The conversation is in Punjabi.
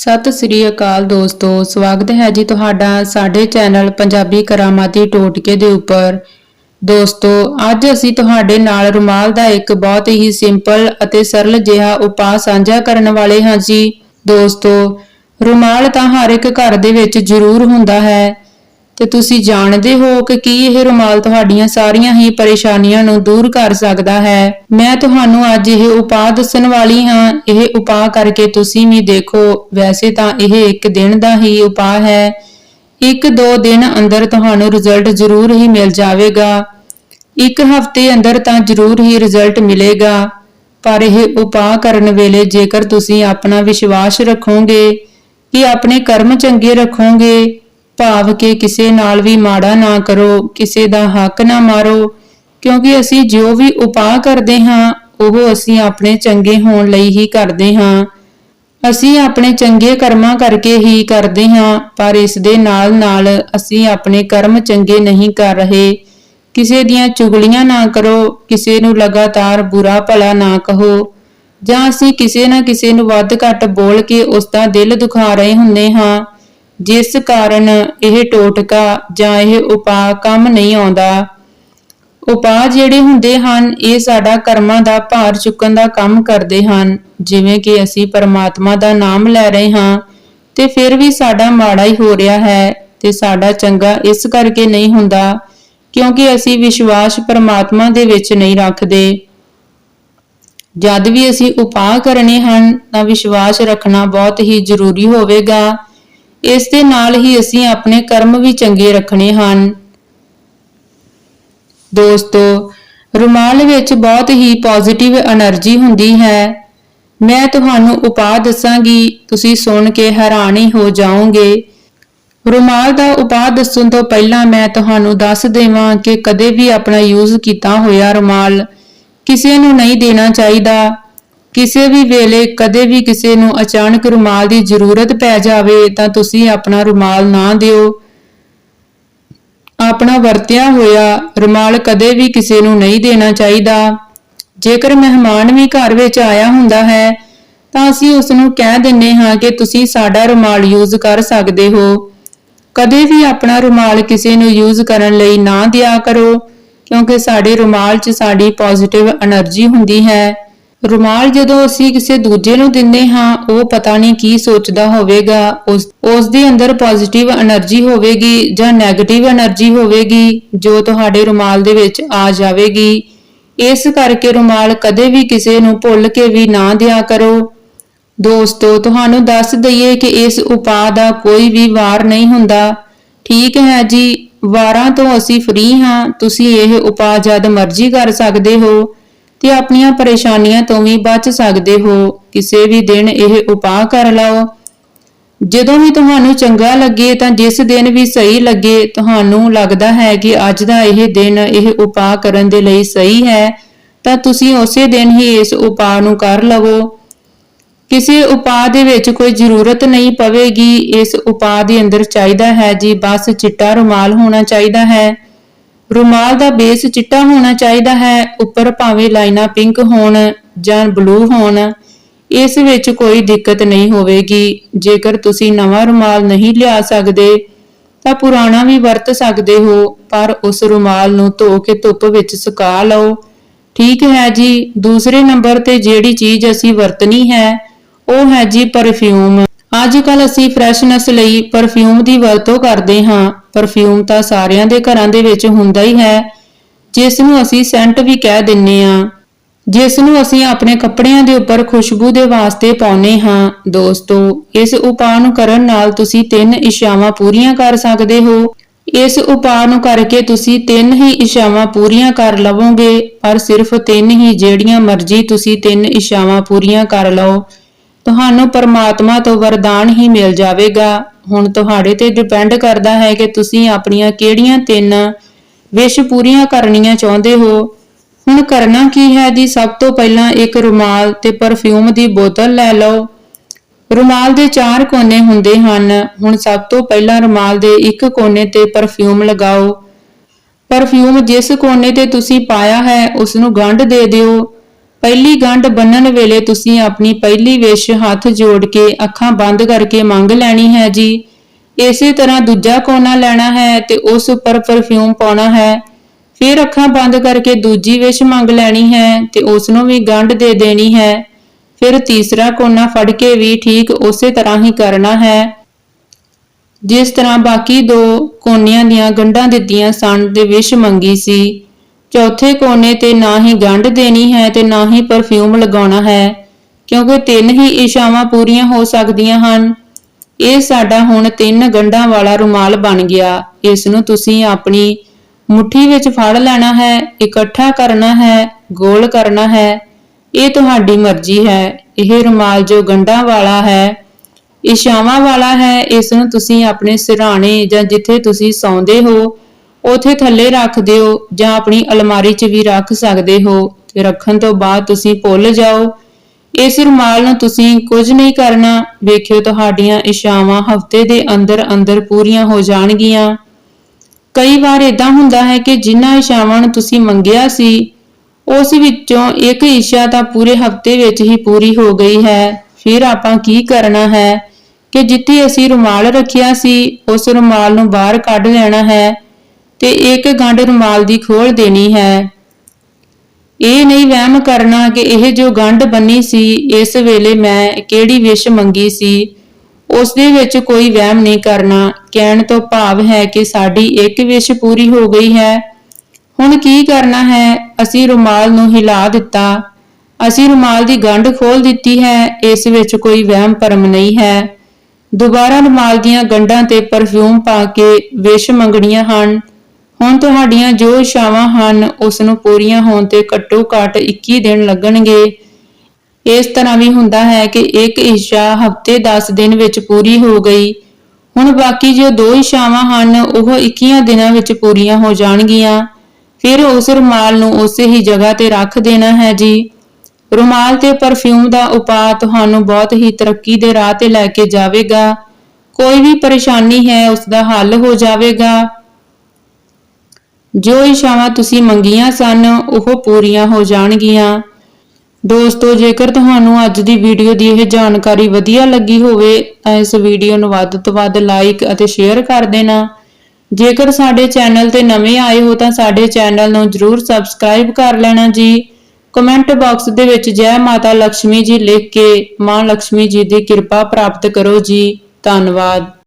ਸਤਿ ਸ੍ਰੀ ਅਕਾਲ ਦੋਸਤੋ, ਸਵਾਗਤ ਹੈ ਜੀ ਤੁਹਾਡਾ ਸਾਡੇ ਚੈਨਲ ਪੰਜਾਬੀ ਕਰਾਮਾਤੀ ਟੋਟਕੇ ਦੇ ਉੱਪਰ। ਦੋਸਤੋ, ਅੱਜ ਅਸੀਂ ਤੁਹਾਡੇ ਨਾਲ ਰੁਮਾਲ ਦਾ ਇੱਕ ਬਹੁਤ ਹੀ ਸਿੰਪਲ ਅਤੇ ਸਰਲ ਜਿਹਾ ਉਪਾਅ ਸਾਂਝਾ ਕਰਨ ਵਾਲੇ ਹਾਂ ਜੀ। ਦੋਸਤੋ, ਰੁਮਾਲ ਤਾਂ ਹਰ ਇੱਕ ਘਰ ਦੇ ਵਿੱਚ ਜ਼ਰੂਰ ਹੁੰਦਾ ਹੈ ਤੇ ਤੁਸੀਂ ਜਾਣਦੇ ਹੋ ਕਿ ਕੀ ਇਹ ਰੁਮਾਲ ਤੁਹਾਡੀਆਂ ਸਾਰੀਆਂ ਹੀ ਪਰੇਸ਼ਾਨੀਆਂ ਨੂੰ ਦੂਰ ਕਰ ਸਕਦਾ ਹੈ। ਮੈਂ ਤੁਹਾਨੂੰ ਅੱਜ ਇਹ ਉਪਾਅ ਦੱਸਣ ਵਾਲੀ ਹਾਂ। ਇਹ ਉਪਾਅ ਕਰਕੇ ਤੁਸੀਂ ਵੀ ਦੇਖੋ। ਵੈਸੇ ਤਾਂ ਇਹ ਇੱਕ ਦਿਨ ਦਾ ਹੀ ਉਪਾਅ ਹੈ। ਇੱਕ ਦੋ ਦਿਨ ਅੰਦਰ ਤੁਹਾਨੂੰ ਰਿਜ਼ਲਟ ਜ਼ਰੂਰ ਹੀ ਮਿਲ ਜਾਵੇਗਾ। ਇੱਕ ਹਫ਼ਤੇ ਅੰਦਰ ਤਾਂ ਜ਼ਰੂਰ ਹੀ ਰਿਜ਼ਲਟ ਮਿਲੇਗਾ। ਪਰ ਇਹ ਉਪਾਅ ਕਰਨ ਵੇਲੇ ਜੇਕਰ ਤੁਸੀਂ ਆਪਣਾ ਵਿਸ਼ਵਾਸ ਰੱਖੋਗੇ, ਕਿ ਆਪਣੇ ਕਰਮ ਚੰਗੇ ਰੱਖੋਗੇ ਭਾਵ ਕਿ ਕਿਸੇ ਨਾਲ ਵੀ ਮਾੜਾ ਨਾ ਕਰੋ, ਕਿਸੇ ਦਾ ਹੱਕ ਨਾ ਮਾਰੋ, ਕਿਉਂਕਿ ਅਸੀਂ ਜੋ ਵੀ ਉਪਾਅ ਕਰਦੇ ਹਾਂ, ਉਹ ਅਸੀਂ ਆਪਣੇ ਚੰਗੇ ਹੋਣ ਲਈ ਹੀ ਕਰਦੇ ਹਾਂ। ਅਸੀਂ ਆਪਣੇ ਚੰਗੇ ਕਰਮਾਂ ਕਰਕੇ ਹੀ ਕਰਦੇ ਹਾਂ, ਪਰ ਇਸ ਦੇ ਨਾਲ ਨਾਲ ਅਸੀਂ ਆਪਣੇ ਕਰਮ ਚੰਗੇ ਨਹੀਂ ਕਰ ਰਹੇ। ਕਿਸੇ ਦੀਆਂ ਚੁਗਲੀਆਂ ਨਾ ਕਰੋ, ਕਿਸੇ ਨੂੰ ਲਗਾਤਾਰ ਬੁਰਾ ਭਲਾ ਨਾ ਕਹੋ। ਜਾਂ ਅਸੀਂ ਕਿਸੇ ਨਾ ਕਿਸੇ ਨੂੰ ਵੱਧ ਘੱਟ ਬੋਲ ਕੇ ਉਸ ਦਾ ਦਿਲ ਦੁਖਾ ਰਹੇ ਹੁੰਦੇ ਹਾਂ ਜਿਸ ਕਾਰਨ ਇਹ ਟੋਟਕਾ ਜਾਂ ਇਹ ਉਪਾਅ ਕੰਮ ਨਹੀਂ ਆਉਂਦਾ। ਉਪਾਅ ਜਿਹੜੇ ਹੁੰਦੇ ਹਨ, ਇਹ ਸਾਡਾ ਕਰਮਾਂ ਦਾ ਭਾਰ ਚੁੱਕਣ ਦਾ ਕੰਮ ਕਰਦੇ ਹਨ। ਜਿਵੇਂ ਕਿ ਅਸੀਂ ਪਰਮਾਤਮਾ ਦਾ ਨਾਮ ਲੈ ਰਹੇ ਹਾਂ ਤੇ ਫਿਰ ਵੀ ਸਾਡਾ ਮਾੜਾ ਹੀ ਹੋ ਰਿਹਾ ਹੈ ਤੇ ਸਾਡਾ ਚੰਗਾ ਇਸ ਕਰਕੇ ਨਹੀਂ ਹੁੰਦਾ ਕਿਉਂਕਿ ਅਸੀਂ ਵਿਸ਼ਵਾਸ ਪਰਮਾਤਮਾ ਦੇ ਵਿੱਚ ਨਹੀਂ ਰੱਖਦੇ। ਜਦ ਵੀ ਅਸੀਂ ਉਪਾਅ ਕਰਨੇ ਹਨ, ਤਾਂ ਵਿਸ਼ਵਾਸ ਰੱਖਣਾ ਬਹੁਤ ਹੀ ਜ਼ਰੂਰੀ ਹੋਵੇਗਾ। ਇਸ ਦੇ ਨਾਲ ਹੀ ਅਸੀਂ ਆਪਣੇ ਕਰਮ ਵੀ ਚੰਗੇ ਰੱਖਣੇ ਹਨ। ਦੋਸਤੋ, ਰੁਮਾਲ ਵਿੱਚ ਬਹੁਤ ਹੀ ਪੋਜ਼ਿਟਿਵ એનર્ਜੀ ਹੁੰਦੀ ਹੈ। ਮੈਂ ਤੁਹਾਨੂੰ ਉਪਾਅ ਦੱਸਾਂਗੀ, ਤੁਸੀਂ ਸੁਣ ਕੇ ਹੈਰਾਨ ਹੀ ਹੋ ਜਾਓਗੇ। ਰੁਮਾਲ ਦਾ ਉਪਾਅ ਦੱਸਣ ਤੋਂ ਪਹਿਲਾਂ ਮੈਂ ਤੁਹਾਨੂੰ ਦੱਸ ਦੇਵਾਂ ਕਿ ਕਦੇ ਵੀ ਆਪਣਾ ਯੂਜ਼ ਕੀਤਾ ਹੋਇਆ ਰੁਮਾਲ ਕਿਸੇ ਨੂੰ ਨਹੀਂ ਦੇਣਾ ਚਾਹੀਦਾ। ਕਿਸੇ ਵੀ ਵੇਲੇ ਕਦੇ ਵੀ ਕਿਸੇ ਨੂੰ ਅਚਾਨਕ ਰੁਮਾਲ ਦੀ ਜ਼ਰੂਰਤ ਪੈ ਜਾਵੇ, ਤਾਂ ਤੁਸੀਂ ਆਪਣਾ ਰੁਮਾਲ ਨਾ ਦਿਓ। ਆਪਣਾ ਵਰਤਿਆ ਹੋਇਆ ਰੁਮਾਲ ਕਦੇ ਵੀ ਕਿਸੇ ਨੂੰ ਨਹੀਂ ਦੇਣਾ ਚਾਹੀਦਾ। ਜੇਕਰ ਮਹਿਮਾਨ ਵੀ ਘਰ ਵਿੱਚ ਆਇਆ ਹੁੰਦਾ ਹੈ, ਤਾਂ ਅਸੀਂ ਉਸ ਨੂੰ ਕਹਿ ਦਿੰਨੇ ਹਾਂ ਕਿ ਤੁਸੀਂ ਸਾਡਾ ਰੁਮਾਲ ਯੂਜ਼ ਕਰ ਸਕਦੇ ਹੋ। ਕਦੇ ਵੀ ਆਪਣਾ ਰੁਮਾਲ ਕਿਸੇ ਨੂੰ ਯੂਜ਼ ਕਰਨ ਲਈ ਨਾ ਦਿਆ ਕਰੋ, ਕਿਉਂਕਿ ਸਾਡੇ ਰੁਮਾਲ 'ਚ ਸਾਡੀ ਪੋਜ਼ਿਟਿਵ એનર્ਜੀ ਹੁੰਦੀ ਹੈ। ਰੁਮਾਲ ਜਦੋਂ ਅਸੀਂ ਕਿਸੇ ਦੂਜੇ ਨੂੰ ਦਿੰਦੇ ਹਾਂ, ਉਹ ਪਤਾ ਨਹੀਂ ਕੀ ਸੋਚਦਾ ਹੋਵੇਗਾ। ਉਸ ਉਸ ਦੇ ਅੰਦਰ ਪੋਜ਼ਿਟਿਵ એનર્ਜੀ ਹੋਵੇਗੀ ਜਾਂ ਨੈਗੇਟਿਵ એનર્ਜੀ ਹੋਵੇਗੀ, ਜੋ ਤੁਹਾਡੇ ਰੁਮਾਲ ਦੇ ਵਿੱਚ ਆ ਜਾਵੇਗੀ। ਇਸ ਕਰਕੇ ਰੁਮਾਲ ਕਦੇ ਵੀ ਕਿਸੇ ਨੂੰ ਭੁੱਲ ਕੇ ਵੀ ਨਾ ਦਿਆ ਕਰੋ। ਦੋਸਤੋ, ਤੁਹਾਨੂੰ ਦੱਸ ਦਈਏ ਕਿ ਇਸ ਉਪਾਅ ਦਾ ਕੋਈ ਵੀ ਵਾਰ ਨਹੀਂ ਹੁੰਦਾ। ਠੀਕ ਹੈ ਜੀ, ਵਾਰਾਂ ਤੋਂ ਅਸੀਂ ਫ੍ਰੀ ਹਾਂ, ਤੁਸੀਂ ਇਹ ਉਪਾਅ ਜਦ ਮਰਜ਼ੀ ਕਰ ਸਕਦੇ ਹੋ। ਤੇ ਆਪਣੀਆਂ ਪਰੇਸ਼ਾਨੀਆਂ ਤੋਂ ਵੀ ਬਚ ਸਕਦੇ ਹੋ। ਕਿਸੇ ਵੀ ਦਿਨ ਇਹ ਉਪਾਅ ਕਰ ਲਓ। ਜਦੋਂ ਵੀ ਤੁਹਾਨੂੰ ਚੰਗਾ ਲੱਗੇ ਤਾਂ ਜਿਸ ਦਿਨ ਵੀ ਸਹੀ ਲੱਗੇ, ਤੁਹਾਨੂੰ ਲੱਗਦਾ ਹੈ ਕਿ ਅੱਜ ਦਾ ਇਹ ਦਿਨ ਇਹ ਉਪਾਅ ਕਰਨ ਦੇ ਲਈ ਸਹੀ ਹੈ, ਤਾਂ ਤੁਸੀਂ ਉਸੇ ਦਿਨ ਹੀ ਇਸ ਉਪਾਅ ਨੂੰ ਕਰ ਲਵੋ। ਕਿਸੇ ਉਪਾਅ ਦੇ ਵਿੱਚ ਕੋਈ ਜ਼ਰੂਰਤ ਨਹੀਂ ਪਵੇਗੀ। ਇਸ ਉਪਾਅ ਦੇ ਅੰਦਰ ਚਾਹੀਦਾ ਹੈ ਜੀ, ਬਸ ਚਿੱਟਾ ਰੁਮਾਲ ਹੋਣਾ ਚਾਹੀਦਾ ਹੈ। ਰੁਮਾਲ ਦਾ ਬੇਸ ਚਿੱਟਾ ਹੋਣਾ ਚਾਹੀਦਾ ਹੈ, ਉੱਪਰ ਭਾਵੇਂ ਲਾਈਨਾਂ ਪਿੰਕ ਹੋਣ ਜਾਂ ਬਲੂ ਹੋਣ, ਇਸ ਵਿੱਚ ਕੋਈ ਦਿੱਕਤ ਨਹੀਂ ਹੋਵੇਗੀ। ਜੇਕਰ ਤੁਸੀਂ ਨਵਾਂ ਰੁਮਾਲ ਨਹੀਂ ਲਿਆ ਸਕਦੇ, ਤਾਂ ਪੁਰਾਣਾ ਵੀ ਵਰਤ ਸਕਦੇ ਹੋ, ਪਰ ਉਸ ਰੁਮਾਲ ਨੂੰ ਧੋ ਕੇ ਧੁੱਪ ਵਿੱਚ ਸੁਕਾ ਲਓ। ਠੀਕ ਹੈ ਜੀ, ਦੂਸਰੇ ਨੰਬਰ ਤੇ ਜਿਹੜੀ ਚੀਜ਼ ਅਸੀਂ ਵਰਤਣੀ ਹੈ, ਉਹ ਹੈ ਜੀ ਪਰਫਿਊਮ ਅੱਜ ਕੱਲ ਅਸੀਂ ਫਰੈਸ਼ਨੈਸ ਲਈ ਪਰਫਿਊਮ ਦੀ ਵਰਤੋਂ ਕਰਦੇ ਹਾਂ। ਪਰਫਿਊਮ ਤਾਂ ਸਾਰਿਆਂ ਦੇ ਘਰਾਂ ਦੇ ਵਿੱਚ ਹੁੰਦਾ ਹੀ ਹੈ। ਜਿਸ ਨੂੰ ਅਸੀਂ ਸੈਂਟ ਵੀ ਕਹਿ ਦਿੰਨੇ ਆ ਜਿਸ ਨੂੰ ਅਸੀਂ ਆਪਣੇ ਕੱਪੜਿਆਂ ਦੇ ਉੱਪਰ ਖੁਸ਼ਬੂ ਦੇ ਵਾਸਤੇ ਪਾਉਨੇ ਹਾਂ। ਦੋਸਤੋ, ਇਸ ਉਪਾਅ ਨੂੰ ਕਰਨ ਨਾਲ ਤੁਸੀਂ ਤਿੰਨ ਇਸ਼ਾਵਾਂ ਪੂਰੀਆਂ ਕਰ ਸਕਦੇ ਹੋ। ਇਸ ਉਪਾਅ ਨੂੰ ਕਰਕੇ ਤੁਸੀਂ ਤਿੰਨ ਹੀ ਇਸ਼ਾਵਾਂ ਪੂਰੀਆਂ ਕਰ ਲਵੋਗੇ। ਪਰ ਸਿਰਫ ਤਿੰਨ ਹੀ, ਜਿਹੜੀਆਂ ਮਰਜ਼ੀ ਤੁਸੀਂ ਤਿੰਨ ਇਸ਼ਾਵਾਂ ਪੂਰੀਆਂ ਕਰ ਲਓ। ਤੁਹਾਨੂੰ ਪਰਮਾਤਮਾ ਤੋਂ ਵਰਦਾਨ ਹੀ ਮਿਲ ਜਾਵੇਗਾ। ਹੁਣ ਤੁਹਾਡੇ ਤੇ ਡਿਪੈਂਡ ਕਰਦਾ ਹੈ ਕਿ ਤੁਸੀਂ ਆਪਣੀਆਂ ਕਿਹੜੀਆਂ ਤਿੰਨ ਵਿਸ਼ ਪੂਰੀਆਂ ਕਰਨੀਆਂ ਚਾਹੁੰਦੇ ਹੋ। ਹੁਣ ਕਰਨਾ ਕੀ ਹੈ ਜੀ ਸਭ ਤੋਂ ਪਹਿਲਾਂ ਇੱਕ ਰੁਮਾਲ ਤੇ ਪਰਫਿਊਮ ਦੀ ਬੋਤਲ ਲੈ ਲਓ। ਰੁਮਾਲ ਦੇ ਚਾਰ ਕੋਨੇ ਹੁੰਦੇ ਹਨ। ਹੁਣ ਸਭ ਤੋਂ ਪਹਿਲਾਂ ਰੁਮਾਲ ਦੇ ਇੱਕ ਕੋਨੇ ਤੇ ਪਰਫਿਊਮ ਲਗਾਓ। ਪਰਫਿਊਮ ਜਿਸ ਕੋਨੇ ਤੇ ਤੁਸੀਂ ਪਾਇਆ ਹੈ ਉਸ ਨੂੰ ਗੰਢ ਦੇ ਦਿਓ। ਪਹਿਲੀ ਗੰਢ ਬੰਨਣ ਵੇਲੇ ਤੁਸੀਂ ਆਪਣੀ ਪਹਿਲੀ ਵਿਸ਼ ਹੱਥ ਜੋੜ ਕੇ ਅੱਖਾਂ ਬੰਦ ਕਰਕੇ ਮੰਗ ਲੈਣੀ ਹੈ ਜੀ। ਇਸੇ ਤਰ੍ਹਾਂ ਦੂਜਾ ਕੋਨਾ ਲੈਣਾ ਹੈ ਤੇ ਉਸ ਉੱਪਰ ਪਰਫਿਊਮ ਪਾਉਣਾ ਹੈ। ਫਿਰ ਅੱਖਾਂ ਬੰਦ ਕਰਕੇ ਦੂਜੀ ਵਿਸ਼ ਮੰਗ ਲੈਣੀ ਹੈ ਤੇ ਉਸ ਨੂੰ ਵੀ ਗੰਢ ਦੇ ਦੇਣੀ ਹੈ। ਫਿਰ ਤੀਸਰਾ ਕੋਨਾ ਫੜ ਕੇ ਵੀ ਠੀਕ ਉਸੇ ਤਰ੍ਹਾਂ ਹੀ ਕਰਨਾ ਹੈ। ਜਿਸ ਤਰ੍ਹਾਂ ਬਾਕੀ ਦੋ ਕੋਨਿਆਂ ਦੀਆਂ ਗੰਢਾਂ ਦਿੱਤੀਆਂ ਸਨ ਤੇ ਵਿਸ਼ ਮੰਗੀ ਸੀ। ਚੌਥੇ ਕੋਨੇ ਤੇ ਨਾ ਹੀ ਗੰਢ ਦੇਣੀ ਹੈ ਤੇ ਨਾ ਹੀ ਪਰਫਿਊਮ ਲਗਾਉਣਾ ਹੈ, ਕਿਉਂਕਿ ਤਿੰਨ ਹੀ ਇਸ਼ਾਵਾਂ ਪੂਰੀਆਂ ਹੋ ਸਕਦੀਆਂ ਹਨ। ਇਹ ਸਾਡਾ ਹੁਣ ਤਿੰਨ ਗੰਢਾਂ ਵਾਲਾ ਰੁਮਾਲ ਬਣ ਗਿਆ। ਇਸ ਨੂੰ ਤੁਸੀਂ ਆਪਣੀ ਮੁਠੀ ਵਿੱਚ ਫੜ ਲੈਣਾ ਹੈ, ਇਕੱਠਾ ਕਰਨਾ ਹੈ, ਗੋਲ ਕਰਨਾ ਹੈ। ਇਹ ਤੁਹਾਡੀ ਮਰਜ਼ੀ ਹੈ। ਇਹ ਰੁਮਾਲ ਜੋ ਗੰਢਾਂ ਵਾਲਾ ਹੈ ਇਸ਼ਾਵਾਂ ਵਾਲਾ ਹੈ, ਇਸ ਨੂੰ ਤੁਸੀਂ ਆਪਣੇ ਸਿਰਹਾਣੇ ਜਾਂ ਜਿੱਥੇ ਤੁਸੀਂ ਸੌਂਦੇ ਹੋ ਉਥੇ ਥੱਲੇ ਰੱਖ ਦਿਓ ਜਾਂ ਆਪਣੀ ਅਲਮਾਰੀ 'ਚ ਵੀ ਰੱਖ ਸਕਦੇ ਹੋ ਤੇ ਰੱਖਣ ਤੋਂ ਬਾਅਦ ਤੁਸੀਂ ਭੁੱਲ ਜਾਓ। ਇਸ ਰੁਮਾਲ ਨੂੰ ਤੁਸੀਂ ਕੁਝ ਨਹੀਂ ਕਰਨਾ। ਵੇਖਿਓ ਤੁਹਾਡੀਆਂ ਇਸ਼ਾਵਾਂ ਹਫ਼ਤੇ ਦੇ ਅੰਦਰ ਅੰਦਰ ਪੂਰੀਆਂ ਹੋ ਜਾਣਗੀਆਂ। ਕਈ ਵਾਰ ਇਦਾਂ ਹੁੰਦਾ ਹੈ ਕਿ ਜਿਨ੍ਹਾਂ ਇਸ਼ਾਵਾਂ ਨੂੰ ਤੁਸੀਂ ਮੰਗਿਆ ਸੀ, ਉਸ ਵਿੱਚੋਂ ਇੱਕ ਇਸ਼ਾ ਤਾਂ ਪੂਰੇ ਹਫ਼ਤੇ ਵਿੱਚ ਹੀ ਪੂਰੀ ਹੋ ਗਈ ਹੈ। ਫਿਰ ਆਪਾਂ ਕੀ ਕਰਨਾ ਹੈ ਕਿ ਜਿੱਥੇ ਅਸੀਂ ਰੁਮਾਲ ਰੱਖਿਆ ਸੀ, ਉਸ ਰੁਮਾਲ ਨੂੰ ਬਾਹਰ ਕੱਢ ਲੈਣਾ ਹੈ। ਤੇ ਇੱਕ ਗੰਢ ਰੁਮਾਲ ਦੀ ਖੋਲ ਦੇਣੀ ਹੈ। ਇਹ ਨਹੀਂ ਵਹਿਮ ਕਰਨਾ ਕਿ ਇਹ ਜੋ ਗੰਢ ਬੰਨੀ ਸੀ, ਇਸ ਵੇਲੇ ਮੈਂ ਕਿਹੜੀ ਵਿਸ਼ ਮੰਗੀ ਸੀ? ਉਸ ਦੇ ਵਿੱਚ ਕੋਈ ਵਹਿਮ ਨਹੀਂ ਕਰਨਾ। ਕਹਿਣ ਤੋਂ ਭਾਵ ਹੈ ਕਿ ਸਾਡੀ ਇੱਕ ਵਿਸ਼ ਪੂਰੀ ਹੋ ਗਈ ਹੈ। ਹੁਣ ਕੀ ਕਰਨਾ ਹੈ? ਅਸੀਂ ਰੁਮਾਲ ਨੂੰ ਹਿਲਾ ਦਿੱਤਾ। ਅਸੀਂ ਰੁਮਾਲ ਦੀ ਗੰਢ ਖੋਲ ਦਿੱਤੀ ਹੈ। ਇਸ ਵਿੱਚ ਕੋਈ ਵਹਿਮ ਭਰਮ ਨਹੀਂ ਹੈ। ਦੁਬਾਰਾ ਰੁਮਾਲ ਦੀਆਂ ਗੰਢਾਂ ਤੇ ਪਰਫਿਊਮ ਪਾ ਕੇ ਵਿਸ਼ ਮੰਗਣੀਆਂ ਹਨ। ਹੁਣ ਤੁਹਾਡੀਆਂ ਜੋ ਇਛਾਵਾਂ ਹਨ, ਉਸ ਨੂੰ ਪੂਰੀਆਂ ਹੋਣ ਤੇ ਘੱਟੋ ਘੱਟ 21 ਦਿਨ ਲੱਗਣਗੇ। ਇਸ ਤਰ੍ਹਾਂ ਵੀ ਹੁੰਦਾ ਹੈ ਕਿ ਇੱਕ ਇਸ਼ਾ ਹਫ਼ਤੇ 10 ਦਿਨ ਵਿੱਚ ਪੂਰੀ ਹੋ ਗਈ। ਹੁਣ ਬਾਕੀ ਜੋ ਦੋ ਇਸ਼ਾਵਾਂ ਹਨ, ਉਹ 21 ਦਿਨਾਂ ਵਿੱਚ ਪੂਰੀਆਂ ਹੋ ਜਾਣਗੀਆਂ। ਫਿਰ ਉਸ ਰੁਮਾਲ ਨੂੰ ਉਸੇ ਹੀ ਜਗ੍ਹਾ ਤੇ ਰੱਖ ਦੇਣਾ ਹੈ ਜੀ। ਰੁਮਾਲ ਤੇ ਪਰਫਿਊਮ ਦਾ ਉਪਾਅ ਤੁਹਾਨੂੰ ਬਹੁਤ ਹੀ ਤਰੱਕੀ ਦੇ ਰਾਹ ਤੇ ਲੈ ਕੇ ਜਾਵੇਗਾ। ਕੋਈ ਵੀ ਪਰੇਸ਼ਾਨੀ ਹੈ ਉਸ ਦਾ ਹੱਲ ਹੋ ਜਾਵੇਗਾ। ਜੋ ਇਸ਼ਾਵਾਂ ਤੁਸੀਂ ਮੰਗੀਆਂ ਸਨ, ਉਹ ਪੂਰੀਆਂ ਹੋ ਜਾਣਗੀਆਂ। ਦੋਸਤੋ, ਜੇਕਰ ਤੁਹਾਨੂੰ ਅੱਜ ਦੀ ਵੀਡੀਓ ਦੀ ਇਹ ਜਾਣਕਾਰੀ ਵਧੀਆ ਲੱਗੀ ਹੋਵੇ, ਤਾਂ ਇਸ ਵੀਡੀਓ ਨੂੰ ਵੱਧ ਤੋਂ ਵੱਧ ਲਾਈਕ ਅਤੇ ਸ਼ੇਅਰ ਕਰ ਦੇਣਾ। ਜੇਕਰ ਸਾਡੇ ਚੈਨਲ ਤੇ ਨਵੇਂ ਆਏ ਹੋ, ਤਾਂ ਸਾਡੇ ਚੈਨਲ ਨੂੰ ਜਰੂਰ ਸਬਸਕ੍ਰਾਈਬ ਕਰ ਲੈਣਾ ਜੀ। ਕਮੈਂਟ ਬਾਕਸ ਦੇ ਵਿੱਚ ਜੈ ਮਾਤਾ ਲక్ష్ਮੀ ਜੀ ਲਿਖ ਕੇ ਮਾਂ ਲక్ష్ਮੀ ਜੀ ਦੀ ਕਿਰਪਾ ਪ੍ਰਾਪਤ ਕਰੋ ਜੀ। ਧੰਨਵਾਦ।